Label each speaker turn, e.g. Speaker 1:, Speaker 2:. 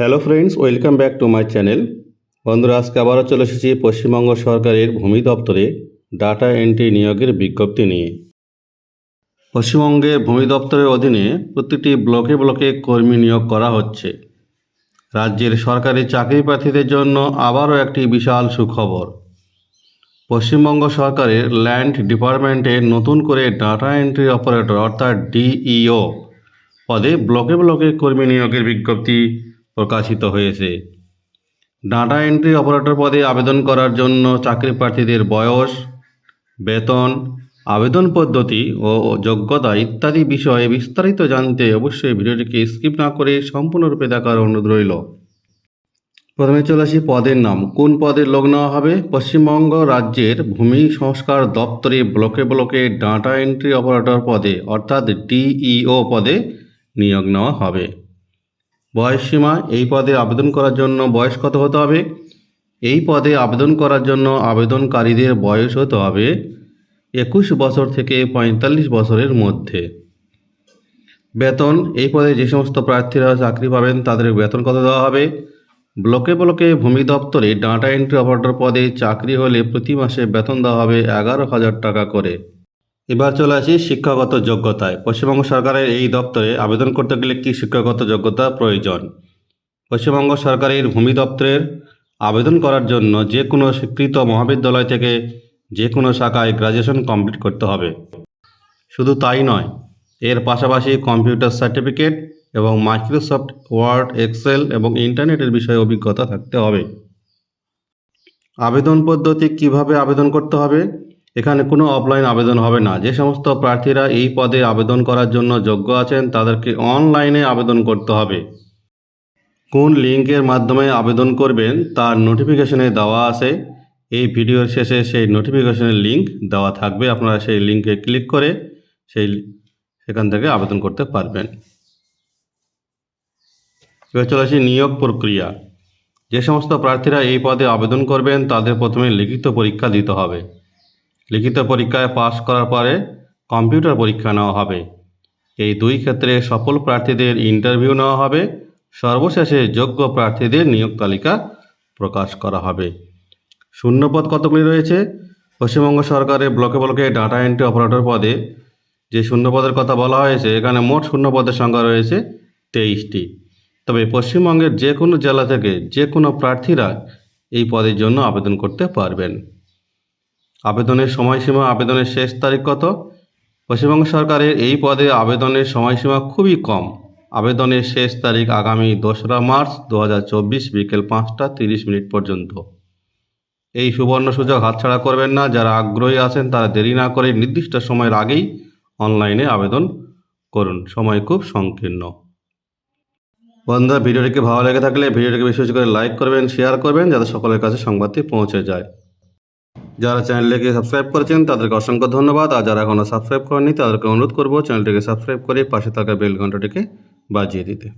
Speaker 1: Hello friends welcome back to my channel বন্ধুরা, আজকে আবারও চলে এসেছি পশ্চিমবঙ্গ সরকারের ভূমি দপ্তরে ডাটা এন্ট্রি নিয়োগের বিজ্ঞপ্তি নিয়ে। পশ্চিমবঙ্গের ভূমি দপ্তরের অধীনে প্রতিটি ব্লকে ব্লকে কর্মী নিয়োগ করা হচ্ছে। রাজ্যের সরকারি চাকরি প্রার্থীদের জন্য আবারও একটি বিশাল সুখবর। পশ্চিমবঙ্গ সরকারের ল্যান্ড ডিপার্টমেন্টে নতুন করে ডাটা এন্ট্রি অপারেটর অর্থাৎ ডিইও পদে ব্লকে ব্লকে কর্মী নিয়োগের বিজ্ঞপ্তি প্রকাশিত হয়েছে। ডাটা এন্ট্রি অপারেটর পদে আবেদন করার জন্য চাকরি প্রার্থীদের বয়স, বেতন, আবেদন পদ্ধতি ও যোগ্যতা ইত্যাদি বিষয়ে বিস্তারিত জানতে অবশ্যই ভিডিওটিকে স্কিপ না করে সম্পূর্ণরূপে দেখার অনুরোধ রইল। প্রথমে চলে আসি পদের নাম। কোন পদের লোক নেওয়া হবে? পশ্চিমবঙ্গ রাজ্যের ভূমি সংস্কার দপ্তরে ব্লকে ব্লকে ডাটা এন্ট্রি অপারেটর পদে, অর্থাৎ ডিইও পদে নিয়োগ নেওয়া হবে। বয়স সীমা, এই পদে আবেদন করার জন্য বয়স কত হতে হবে? এই পদে আবেদন করার জন্য আবেদনকারীদের বয়স হতে হবে একুশ বছর থেকে পঁয়তাল্লিশ বছরের মধ্যে। বেতন, এই পদে যে সমস্ত প্রার্থীরা চাকরি পাবেন তাদের বেতন কত দেওয়া হবে? ব্লকে ব্লকে ভূমি দপ্তরে ডাটা এন্ট্রি অপারেটর পদে চাকরি হলে প্রতি মাসে বেতন দেওয়া হবে এগারো হাজার টাকা করে। এবার চলে আসি শিক্ষাগত যোগ্যতায়। পশ্চিমবঙ্গ সরকারের এই দপ্তরে আবেদন করতে গেলে কি শিক্ষাগত যোগ্যতা প্রয়োজন? পশ্চিমবঙ্গ সরকারের ভূমি দপ্তরের আবেদন করার জন্য যে কোনো স্বীকৃত মহাবিদ্যালয় থেকে যে কোনো শাখায় গ্র্যাজুয়েশন কমপ্লিট করতে হবে। শুধু তাই নয়, এর পাশাপাশি কম্পিউটার সার্টিফিকেট এবং মাইক্রোসফট ওয়ার্ড, এক্সেল এবং ইন্টারনেটের বিষয়ে অভিজ্ঞতা থাকতে হবে। আবেদন পদ্ধতি কীভাবে আবেদন করতে হবে? এখানে কোনো অফলাইন আবেদন হবে না। যে সমস্ত প্রার্থীরা এই পদে আবেদন করার জন্য যোগ্য আছেন, তাদেরকে অনলাইনে আবেদন করতে হবে। কোন লিঙ্কের মাধ্যমে আবেদন করবেন, তার নোটিফিকেশনে দেওয়া আছে। এই ভিডিওর শেষে সেই নোটিফিকেশনের লিঙ্ক দেওয়া থাকবে। আপনারা সেই লিঙ্কে ক্লিক করে সেই সেখান থেকে আবেদন করতে পারবেন। এবার চলে আসি নিয়োগ প্রক্রিয়া। যে সমস্ত প্রার্থীরা এই পদে আবেদন করবেন, তাদের প্রথমে লিখিত পরীক্ষা দিতে হবে। লিখিত পরীক্ষায় পাশ করার পরে কম্পিউটার পরীক্ষা নেওয়া হবে। এই দুই ক্ষেত্রে সফল প্রার্থীদের ইন্টারভিউ নেওয়া হবে। সর্বশেষে যোগ্য প্রার্থীদের নিয়োগ তালিকা প্রকাশ করা হবে। শূন্যপদ কতগুলি রয়েছে? পশ্চিমবঙ্গ সরকারের ব্লকে ব্লকে ডাটা এন্ট্রি অপারেটর পদে যে শূন্যপদের কথা বলা হয়েছে, এখানে মোট শূন্যপদের সংখ্যা রয়েছে তেইশটি। তবে পশ্চিমবঙ্গের যে কোনো জেলা থেকে যে কোনো প্রার্থীরা এই পদের জন্য আবেদন করতে পারবেন। আবেদনের সময়সীমা আবেদনের শেষ তারিখ কত? পশ্চিমবঙ্গ সরকারের এই পদে আবেদনের সময়সীমা খুবই কম। আবেদনের শেষ তারিখ আগামী দোসরা মার্চ দু হাজার চব্বিশ বিকেল পাঁচটা তিরিশ মিনিট পর্যন্ত। এই সুবর্ণ সুযোগ হাতছাড়া করবেন না। যারা আগ্রহী আছেন, তারা দেরি না করে নির্দিষ্ট সময়ের আগেই অনলাইনে আবেদন করুন। সময় খুব সংকীর্ণ। বন্ধুরা, ভিডিওটিকে ভালো লেগে থাকলে ভিডিওটিকে বেশি বেশি করে লাইক করবেন, শেয়ার করবেন, যাতে সকলের কাছে সংবাদটি পৌঁছে যায়। যারা চ্যানেলটিকে সাবস্ক্রাইব করেছেন, তাদেরকে অসংখ্য ধন্যবাদ। আর যারা এখনও সাবস্ক্রাইব করেনি তাদেরকে অনুরোধ করব চ্যানেলটিকে সাবস্ক্রাইব করে পাশে থাকা বেল ঘন্টাটিকে বাজিয়ে দিতে।